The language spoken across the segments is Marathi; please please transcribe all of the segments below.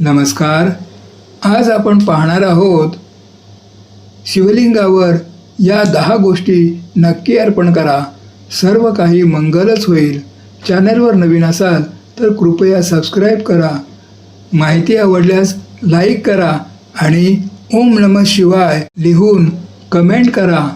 नमस्कार. आज आपण पाहणार आहोत शिवलिंगावर या दहा गोष्टी नक्की अर्पण करा. सर्व काही मंगलच होईल. चॅनलवर नवीन असाल तर कृपया सबस्क्राईब करा. माहिती आवडल्यास लाईक करा आणि ओम नम शिवाय लिहून कमेंट करा.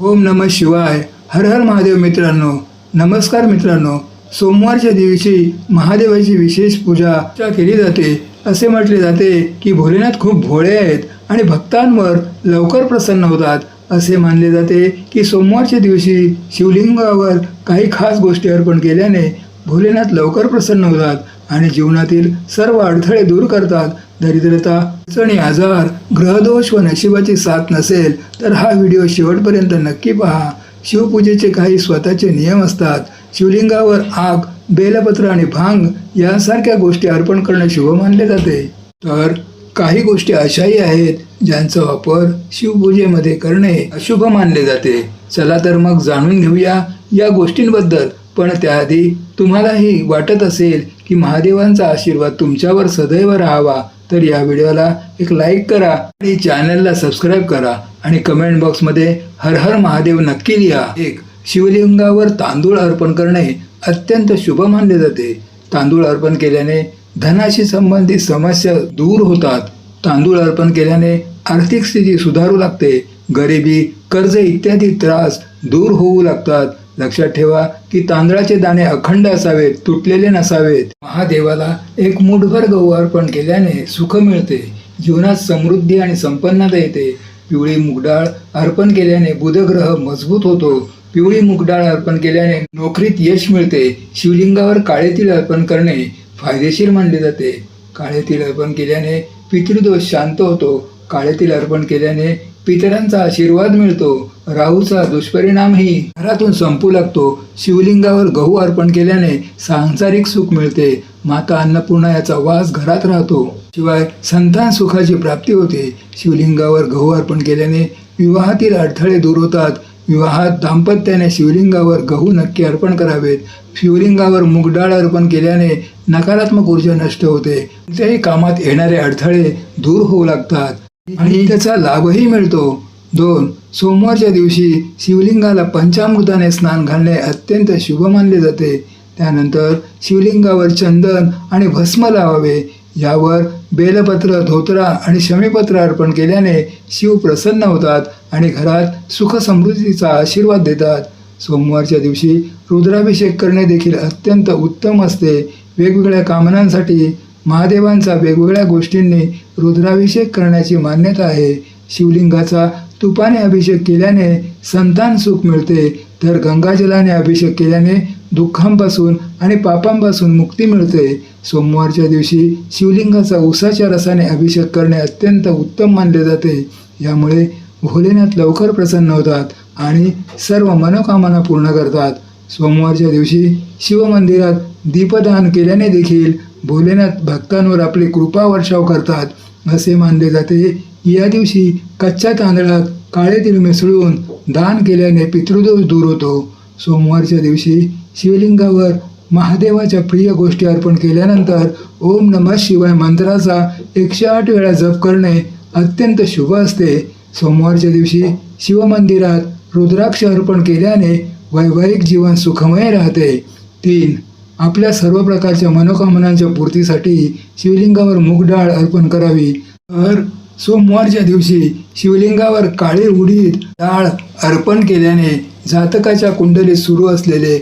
ओम नम शिवाय. हर हर महादेव मित्रांनो नमस्कार मित्रांनो. सोमवारच्या दिवशी महादेवाची विशेष पूजा केली जाते. असे म्हटले जाते की भोलेनाथ खूप भोळे आहेत आणि भक्तांवर लवकर प्रसन्न होतात. असे मानले जाते की सोमवारच्या दिवशी शिवलिंगावर काही खास गोष्टी अर्पण केल्याने भोलेनाथ लवकर प्रसन्न होतात आणि जीवनातील सर्व अडथळे दूर करतात. दरिद्रता अडचणी आजार ग्रहदोष व नशिबाची साथ नसेल तर हा व्हिडिओ शेवटपर्यंत नक्की पहा. शिवपूजेचे काही स्वतःचे नियम असतात. शिवलिंगावर आग बेलपत्र आणि भांग यासारख्या गोष्टी अर्पण करणे शुभ मानले जाते. तर काही गोष्टी अशाही आहेत ज्यांचा वापर शिवपूजेमध्ये करणे अशुभ मानले जाते. चला तर मग जाणून घेऊया या गोष्टींबद्दल. पण त्याआधी तुम्हालाही वाटत असेल की महादेवांचा आशीर्वाद तुमच्यावर सदैव राहावा. तर या व्हिडिओला एक लाईक करा आणि चॅनलला सबस्क्राईब करा आणि कमेंट बॉक्समध्ये हर हर महादेव नक्की लिहा. एक शिवलिंगावर तांदूळ अर्पण करणे अत्यंत शुभ मानले जाते. तांदूळ अर्पण केल्याने धनाशी संबंधित समस्या दूर होतात. तांदूळ अर्पण केल्याने आर्थिक स्थिती सुधारू लागते. गरिबी कर्ज इत्यादी त्रास दूर होऊ लागतात. लक्षात ठेवा की तांदळाचे दाणे अखंड असावेत तुटलेले नसावेत. महादेवाला एक मुठभर गहू अर्पण केल्याने सुख मिळते. जीवनात समृद्धी आणि संपन्नता येते. पिवळी मुगडाळ अर्पण केल्याने बुधग्रह मजबूत होतो. पिवळी मुगडाळ अर्पण केल्याने नोकरीत यश मिळते. शिवलिंगावर काळे तीळ अर्पण करणे फायदेशीर मानले जाते. काळे तीळ अर्पण केल्याने पितृदोष शांत होतो. काळे तीळ अर्पण केल्याने पितरांचा आशीर्वाद मिळतो. राहूचा दुष्परिणामही घरातून संपू लागतो. शिवलिंगावर गहू अर्पण केल्याने सांसारिक सुख मिळते. माता अन्नपूर्णा याचा वास घरात राहतो. शिवाय संतान सुखाची प्राप्ती होते. शिवलिंगावर गहू अर्पण केल्याने विवाहातील अडथळे दूर होतात. विवाहात दाम्पत्याने शिवलिंगावर गहू नक्की अर्पण करावेत. शिवलिंगावर मुगडाळ अर्पण केल्याने नकारात्मक ऊर्जा नष्ट होते. कोणत्याही कामात येणारे अडथळे दूर होऊ लागतात आणि त्याचा लाभही मिळतो. दोन सोमवारच्या दिवशी शिवलिंगाला पंचामृताने स्नान घालणे अत्यंत शुभ मानले जाते. त्यानंतर शिवलिंगावर चंदन आणि भस्म लावावे. यावर बेलपत्र धोतरा आणि शमीपत्र अर्पण केल्याने शिव प्रसन्न होतात आणि घरात सुखसमृद्धीचा आशीर्वाद देतात. सोमवारच्या दिवशी रुद्राभिषेक करणे देखील अत्यंत उत्तम असते. वेगवेगळ्या कामनांसाठी महादेवांचा वेगवेगळ्या गोष्टींनी रुद्राभिषेक करण्याची मान्यता आहे. शिवलिंगाचा तुपाने अभिषेक केल्याने संतान सुख मिळते. तर गंगाजलाने अभिषेक केल्याने दुःखांपासून आणि पापांपासून मुक्ती मिळते. सोमवारच्या दिवशी शिवलिंगाचा उसाच्या रसाने अभिषेक करणे अत्यंत उत्तम मानले जाते. यामुळे भोलेनाथ लवकर प्रसन्न होतात आणि सर्व मनोकामना पूर्ण करतात. सोमवारच्या दिवशी शिवमंदिरात दीपदान केल्याने देखील भोलेनाथ भक्तांवर आपली कृपा वर्षाव करतात. असे मानले जाते या दिवशी कच्च्या तांदळात काळे तिळ मिसळून दान केल्याने पितृदोष दूर होतो. सोमवारच्या दिवशी शिवलिंगावर महादेवाच्या प्रिय गोष्टी अर्पण केल्यानंतर ओम नमः शिवाय मंत्राचा एकशे आठ वेळा जप करणे अत्यंत शुभ असते. सोमवारच्या दिवशी शिवमंदिरात रुद्राक्ष अर्पण केल्याने वैवाहिक जीवन सुखमय राहते. तीन आपल्या सर्व प्रकारच्या मनोकामनांच्या पूर्तीसाठी शिवलिंगावर मूग डाळ अर्पण करावी. तर सोमवारच्या दिवशी शिवलिंगावर काळे उडीद डाळ अर्पण केल्याने जातकाच्या कुंडलीत सुरू असलेले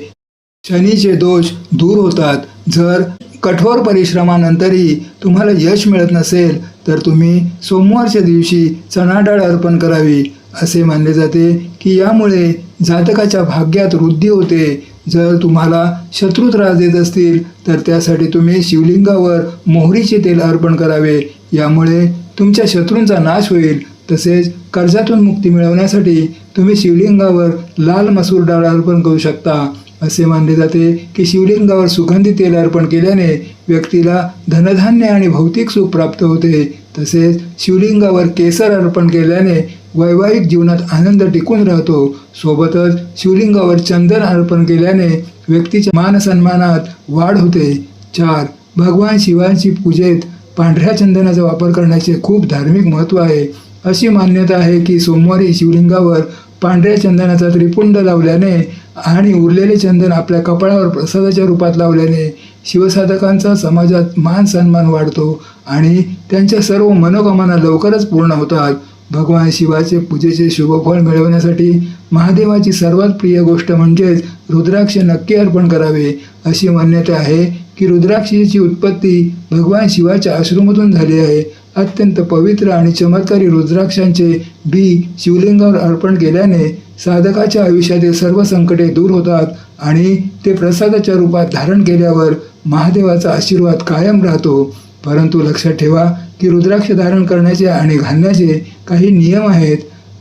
शनीचे दोष दूर होतात. जर कठोर परिश्रमानंतरही तुम्हाला यश मिळत नसेल तर तुम्ही सोमवारच्या दिवशी चणा डाळ अर्पण करावी असे मानले जाते की यामुळे जातकाच्या भाग्यात वृद्धी होते. जर तुम्हाला शत्रू त्रास देत असतील तर त्यासाठी तुम्ही शिवलिंगावर मोहरीचे तेल अर्पण करावे. यामुळे तुमच्या शत्रूंचा नाश होईल. तसेच कर्जातून मुक्ती मिळवण्यासाठी तुम्ही शिवलिंगावर लाल मसूर डाळ अर्पण करू शकता. असे मानले जाते की शिवलिंगावर सुगंधी तेल अर्पण केल्याने व्यक्तीला धनधान्य आणि भौतिक सुख प्राप्त होते. तसेच शिवलिंगावर केसर अर्पण केल्याने वैवाहिक जीवनात आनंद टिकून राहतो. सोबतच शिवलिंगावर चंदन अर्पण केल्याने व्यक्तीच्या मानसन्मानात वाढ होते. चार भगवान शिवांची पूजेत पांढऱ्या चंदनाचा वापर करण्याचे खूप धार्मिक महत्त्व आहे. अशी मान्यता आहे की सोमवारी शिवलिंगावर पांढऱ्या चंदनाचा त्रिपुंड लावल्याने आणि उरलेले चंदन आपल्या कपाळावर प्रसादाच्या रूपात लावल्याने शिवसाधकांचा समाजात मान सन्मान वाढतो आणि त्यांच्या सर्व मनोकामना लवकरच पूर्ण होतात. भगवान शिवाचे पूजेचे शुभफळ मिळवण्यासाठी महादेवाची सर्वात प्रिय गोष्ट म्हणजेच रुद्राक्ष नक्की अर्पण करावे अशी मान्यता आहे. की रुद्राक्षीची उत्पत्ती भगवान शिवाच्या अश्रूमधून झाली आहे. अत्यंत पवित्र आणि चमत्कारी रुद्राक्षांचे बी शिवलिंगावर अर्पण केल्याने साधकाच्या आयुष्यातील सर्व संकटे दूर होतात आणि ते प्रसादाच्या रूपात धारण केल्यावर महादेवाचा आशीर्वाद कायम राहतो. परंतु लक्षात ठेवा की रुद्राक्ष धारण करण्याचे आणि घालण्याचे काही नियम आहेत.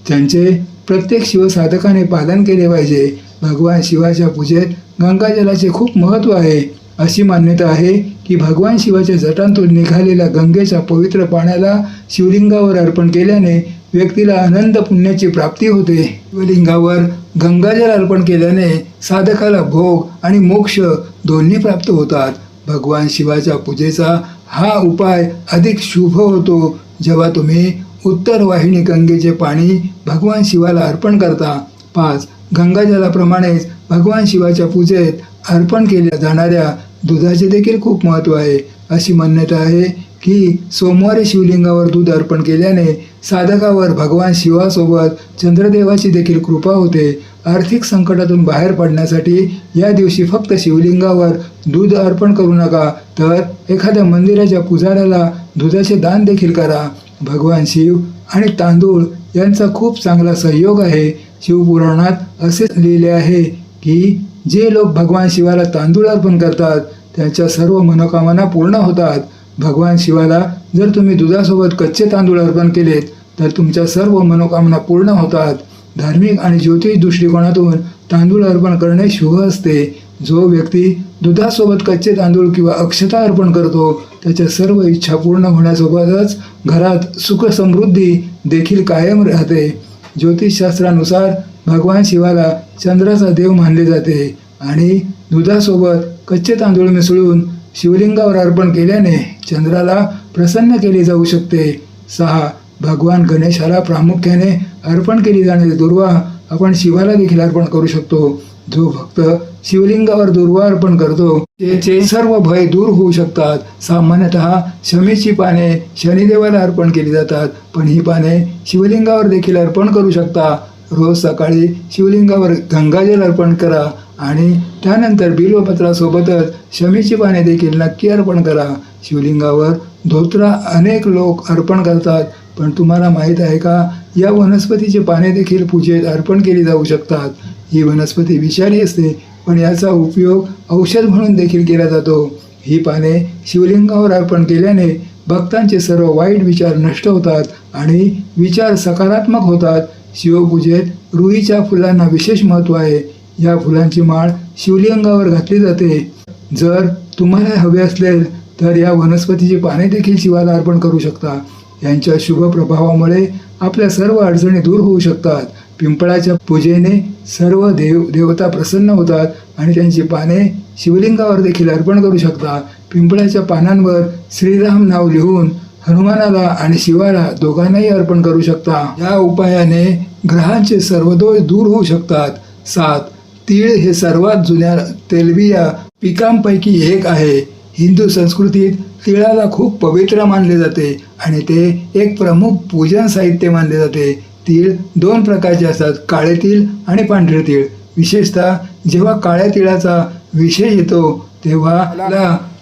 त्यांचे प्रत्येक शिवसाधकाने पालन केले पाहिजे. भगवान शिवाच्या पूजेत गंगाजलाचे खूप महत्त्व आहे. अशी मान्यता आहे की भगवान शिवाच्या जटांतून निघालेल्या गंगेच्या पवित्र पाण्याला शिवलिंगावर अर्पण केल्याने व्यक्तीला आनंद पुण्याची प्राप्ती होते. शिवलिंगावर गंगाजल अर्पण केल्याने साधकाला भोग आणि मोक्ष दोन्ही प्राप्त होतात. भगवान शिवाच्या पूजेचा हा उपाय अधिक शुभ होतो. जेव्हा तुम्ही उत्तर वाहिनी गंगेचे पाणी भगवान शिवाला अर्पण करता पाच गंगाजलाप्रमाणेच भगवान शिवाच्या पूजेत अर्पण केल्या जाणाऱ्या दुधाचे देखील खूप महत्त्व आहे. अशी मान्यता आहे की सोमवारी शिवलिंगावर दूध अर्पण केल्याने साधकावर भगवान शिवासोबत चंद्रदेवाची देखील कृपा होते. आर्थिक संकटातून बाहेर पडण्यासाठी या दिवशी फक्त शिवलिंगावर दूध अर्पण करू नका तर एखाद्या मंदिराच्या पुजाऱ्याला दुधाचे दान देखील करा. भगवान शिव आणि तांदूळ यांचा खूप चांगला सहयोग आहे. शिवपुराणात असे लिहिले आहे की जे लोक भगवान शिवाला तांदूळ अर्पण करतात त्यांच्या सर्व मनोकामना पूर्ण होतात. भगवान शिवाला जर तुम्ही दुधासोबत कच्चे तांदूळ अर्पण केलेत तर तुमच्या सर्व मनोकामना पूर्ण होतात. धार्मिक आणि ज्योतिष दृष्टिकोनातून तांदूळ अर्पण करणे शुभ असते. जो व्यक्ती दुधासोबत कच्चे तांदूळ किंवा अक्षता अर्पण करतो त्याच्या सर्व इच्छा पूर्ण होण्यासोबतच घरात सुख समृद्धी देखील कायम राहते. ज्योतिषशास्त्रानुसार भगवान शिवाला चंद्राचा देव मानले जाते आणि दुधासोबत कच्चे तांदूळ मिसळून शिवलिंगावर अर्पण केल्याने चंद्राला प्रसन्न केले जाऊ शकते. सहा. भगवान गणेशाला प्रामुख्याने अर्पण केली जाणारी दुर्वा आपण शिवाला देखील अर्पण करू शकतो. जो भक्त शिवलिंगावर दुर्वा अर्पण करतो त्याचे सर्व भय दूर होऊ शकतात. सामान्यतः शमीची पाने शनिदेवाला अर्पण केली जातात पण ही पाने शिवलिंगावर देखील अर्पण करू शकता. रोज सकाळी शिवलिंगावर गंगाजल अर्पण करा आणि त्यानंतर बिल्वपत्रासोबतच शमीची पाने देखील नक्की अर्पण करा. शिवलिंगावर धोत्रा अनेक लोक अर्पण करतात पण तुम्हाला माहीत आहे का या वनस्पतीची पाने देखील पूजेत अर्पण केली जाऊ शकतात. ही वनस्पती विषारी असते पण याचा उपयोग औषध म्हणून देखील केला जातो. ही पाने शिवलिंगावर अर्पण केल्याने भक्तांचे सर्व वाईट विचार नष्ट होतात आणि विचार सकारात्मक होतात. शिवपूजेत रुईच्या फुलांना विशेष महत्त्व आहे. या फुलांची माळ शिवलिंगावर घातली जाते. जर तुम्हाला हवे असेल तर या वनस्पतीची पाने देखील शिवाला अर्पण करू शकता. यांच्या शुभ प्रभावामुळे आपल्या सर्व अडचणी दूर होऊ शकतात. पिंपळाच्या पूजेने सर्व देव देवता प्रसन्न होतात आणि त्यांची पाने शिवलिंगावर देखील अर्पण करू शकता. पिंपळाच्या पानांवर श्रीराम नाव लिहून हनुमानाला आणि शिवाला दोघांनाही अर्पण करू शकता. या उपायाने ग्रहांचे सर्व दोष दूर होऊ शकतात. सात तीळ हे सर्वात जुन्या तेलबिया पिकांपैकी एक आहे. हिंदू संस्कृतीत तिळाला खूप पवित्र मानले जाते आणि ते एक प्रमुख पूजन साहित्य मानले जाते. तीळ दोन प्रकारचे असतात काळे तीळ आणि पांढरे तीळ. विशेषतः जेव्हा काळ्या तिळाचा विषय येतो तेव्हा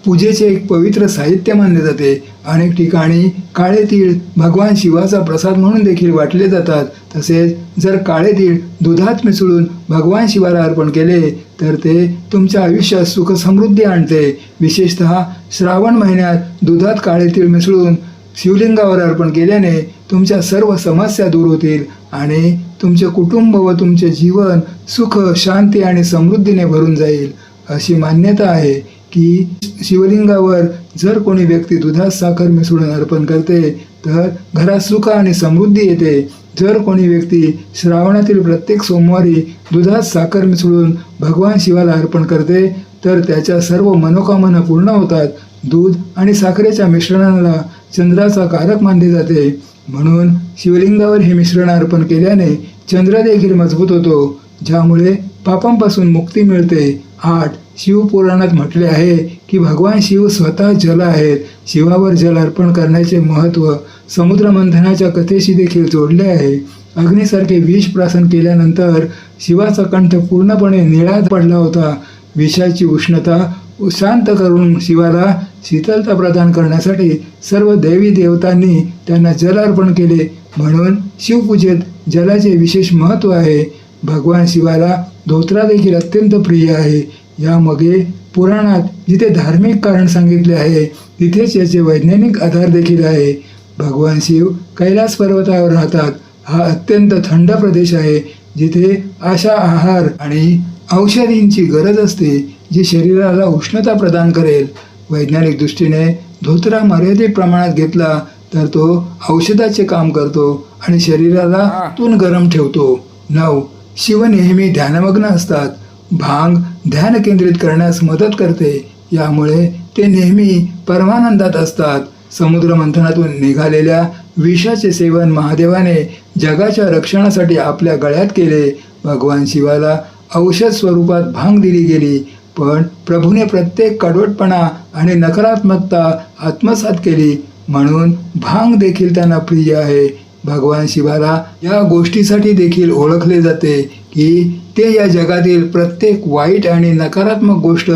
पूजेचे एक पवित्र साहित्य मानले जाते. अनेक ठिकाणी काळे तीळ भगवान शिवाचा प्रसाद म्हणून देखील वाटले जातात. तसेच जर काळे तीळ दुधात मिसळून भगवान शिवाला अर्पण केले तर ते तुमच्या आयुष्यात सुख समृद्धी आणते. विशेषतः श्रावण महिन्यात दुधात काळे तीळ मिसळून शिवलिंगावर अर्पण केल्याने तुमच्या सर्व समस्या दूर होतील आणि तुमचे कुटुंब व तुमचे जीवन सुख शांती आणि समृद्धीने भरून जाईल अशी मान्यता आहे. की शिवलिंगावर जर कोणी व्यक्ती दुधात साखर मिसळून अर्पण करते तर घरात सुख आणि समृद्धी येते. जर कोणी व्यक्ती श्रावणातील प्रत्येक सोमवारी दुधात साखर मिसळून भगवान शिवाला अर्पण करते तर त्याच्या सर्व मनोकामना पूर्ण होतात. दूध आणि साखरेच्या मिश्रणाला चंद्राचा कारक मानले जाते. म्हणून शिवलिंगावर हे मिश्रण अर्पण केल्याने चंद्र देखील मजबूत होतो ज्यामुळे पापांपासून मुक्ती मिळते. आठ. शिवपुराणात म्हटले आहे की भगवान शिव स्वतः जल आहेत. शिवावर जल अर्पण करण्याचे महत्त्व समुद्रमंथनाच्या कथेशी देखील जोडले आहे. अग्नीसारखे विष प्रासन केल्यानंतर शिवाचा कंठ पूर्णपणे निळा पडला होता. विषाची उष्णता शांत करून शिवाला शीतलता प्रदान करण्यासाठी सर्व देवी देवतांनी त्यांना जल अर्पण केले. म्हणून शिवपूजेत जलाचे विशेष महत्त्व आहे. भगवान शिवाला धोत्रा देखील अत्यंत प्रिय आहे. यामागे पुराणात जिथे धार्मिक कारण सांगितले आहे तिथेच याचे वैज्ञानिक आधार देखील आहे. भगवान शिव कैलास पर्वतावर राहतात. हा अत्यंत थंड प्रदेश आहे जिथे अशा आहार आणि औषधींची गरज असते जी शरीराला उष्णता प्रदान करेल. वैज्ञानिक दृष्टीने धोत्रा मर्यादित प्रमाणात घेतला तर तो औषधाचे काम करतो आणि शरीराला आतून गरम ठेवतो. नऊ शिव नेहमी ध्यानमग्न असतात. भांग ध्यान केंद्रित करण्यास मदत करते. यामुळे ते नेहमी परमानंदात असतात. समुद्र मंथनातून निघालेल्या विषाचे सेवन महादेवाने जगाच्या रक्षणासाठी आपल्या गळ्यात केले. भगवान शिवाला औषध स्वरूपात भांग दिली गेली पण प्रभूने प्रत्येक कडवटपणा आणि नकारात्मकता आत्मसात केली. म्हणून भांग देखील त्यांना प्रिय आहे. भगवान शिवाला या गोष्टीसाठी देखील ओळखले जाते की ते या जगातील प्रत्येक वाईट आणि नकारात्मक गोष्ट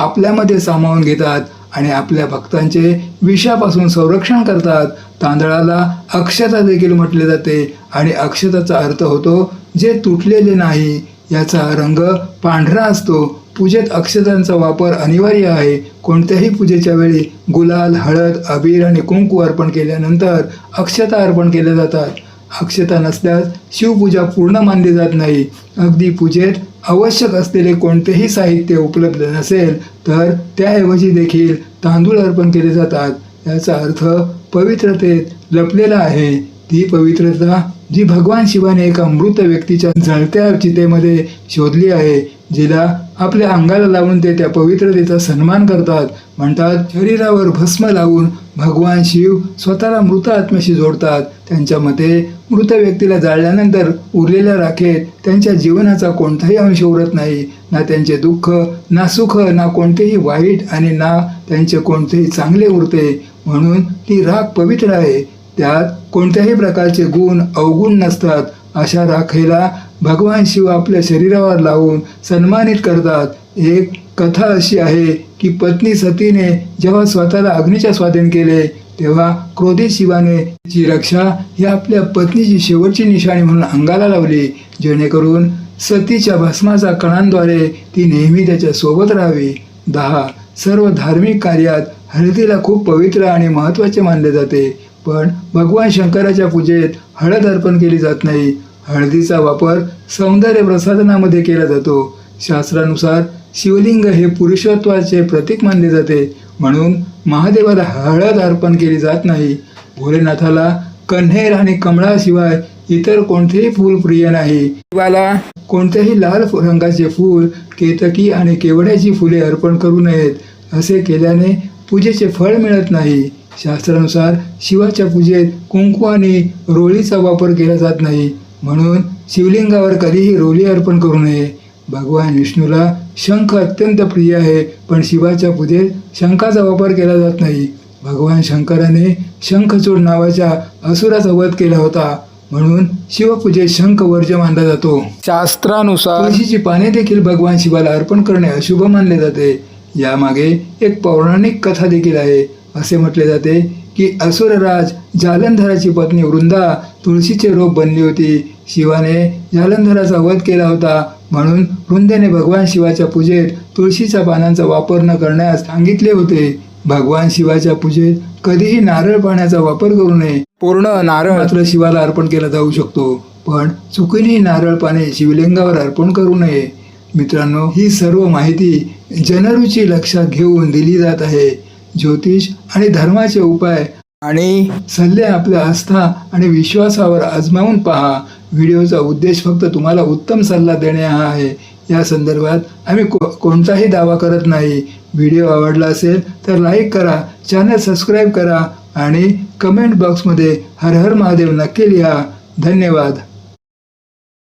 आपल्यामध्ये सामावून घेतात आणि आपल्या भक्तांचे विषापासून संरक्षण करतात. तांदळाला अक्षता देखील म्हटले जाते आणि अक्षताचा अर्थ होतो जे तुटलेले नाही. याचा रंग पांढरा असतो. पूजेत अक्षतांचा वापर अनिवार्य आहे. कोणत्याही पूजेच्या वेळी गुलाल हळद अबीर आणि कुंकू अर्पण केल्यानंतर अक्षता अर्पण केल्या जातात. अक्षता नसल्यास शिवपूजा पूर्ण मानली जात नाही. अगदी पूजेत आवश्यक असलेले कोणतेही साहित्य उपलब्ध नसेल तर त्याऐवजी देखील तांदूळ अर्पण केले जातात. याचा अर्थ पवित्रतेत लपलेला आहे. ती पवित्रता जी भगवान शिवाने एका मृत व्यक्तीच्या जळत्या चितेमध्ये शोधली आहे जिला आपल्या अंगाला लावून ते त्या पवित्रतेचा सन्मान करतात. म्हणतात शरीरावर भस्म लावून भगवान शिव स्वतःला मृत आत्म्याशी जोडतात. त्यांच्या मते मृत व्यक्तीला जाळल्यानंतर उरलेल्या राखेत त्यांच्या जीवनाचा कोणताही अंश उरत नाही. ना त्यांचे दुःख ना सुख ना कोणतेही वाईट आणि ना त्यांचे कोणतेही चांगले उरते. म्हणून ती राख पवित्र आहे. त्यात कोणत्याही प्रकारचे गुण अवगुण नसतात. अशा राखेला भगवान शिव आपल्या शरीरावर लावून सन्मानित करतात. एक कथा अशी आहे की पत्नी सतीने जेव्हा स्वतःला अग्नीच्या स्वाधीन केले तेव्हा क्रोधी शिवाने जी रक्षा ही आपल्या पत्नीची शेवटची निशाणी म्हणून अंगाला लावली. जेणेकरून सतीच्या भस्माच्या कणांद्वारे ती नेहमी त्याच्या सोबत राहावी. दहा सर्व धार्मिक कार्यात हळदीला खूप पवित्र आणि महत्त्वाचे मानले जाते. पण भगवान शंकराच्या पूजेत हळद अर्पण केली जात नाही. हळदीचा वापर सौंदर्य प्रसाधनामध्ये केला जातो. शास्त्रानुसार शिवलिंग हे पुरुषत्वाचे प्रतीक मानले जाते. म्हणून महादेवाला हळद अर्पण केली जात नाही. भोलेनाथाला कन्हेर आणि कमळाशिवाय इतर कोणतेही फूल प्रिय नाही. शिवाला कोणत्याही लाल रंगाचे फूल केतकी आणि केवड्याची फुले अर्पण करू नयेत असे केल्याने पूजेचे फळ मिळत नाही. शास्त्रानुसार शिवाच्या पूजेत कुंकू आणि रोळीचा वापर केला जात नाही. म्हणून शिवलिंगावर कधीही रोली अर्पण करू नये. भगवान विष्णूला शंख अत्यंत प्रिय आहे पण शिवाच्या पूजेत शंखाचा वापर केला जात नाही. भगवान शंकराने शंखचूड नावाच्या असुराचा वध केला होता म्हणून शिवपूजेत शंख वर्ज्य मानला जातो. शास्त्रानुसार तुळशीची पाने देखील भगवान शिवाला अर्पण करणे अशुभ मानले जाते. यामागे एक पौराणिक कथा देखील आहे. असे म्हटले जाते की असुरराज जालंधराची पत्नी वृंदा तुळशीचे रोप बनली होती. शिवाने जालंधराचा वध केला होता. म्हणून वृंदेने भगवान शिवाच्या पूजेत तुळशीच्या पानांचा वापर न करण्यास सांगितले होते. भगवान शिवाच्या पूजेत कधीही नारळ पाण्याचा वापर करू नये. पूर्ण नारळ. मात्र शिवाला अर्पण केला जाऊ शकतो. पण चुकीने नारळ पाने शिवलिंगावर अर्पण करू नये. मित्रांनो ही सर्व माहिती जनरुची लक्षात घेऊन दिली जात आहे. ज्योतिष आणि धर्माचे उपाय आणि सल्ले आपल्या आस्था आणि विश्वासावर आजमावून पहा. व्हिडिओचा उद्देश फक्त तुम्हाला उत्तम सल्ला देणे हा आहे. या संदर्भात आम्ही को कोणताही दावा करत नाही. व्हिडिओ आवडला असेल तर लाईक करा चॅनल सबस्क्राईब करा आणि कमेंट बॉक्समध्ये हर हर महादेव नक्की लिहा. धन्यवाद.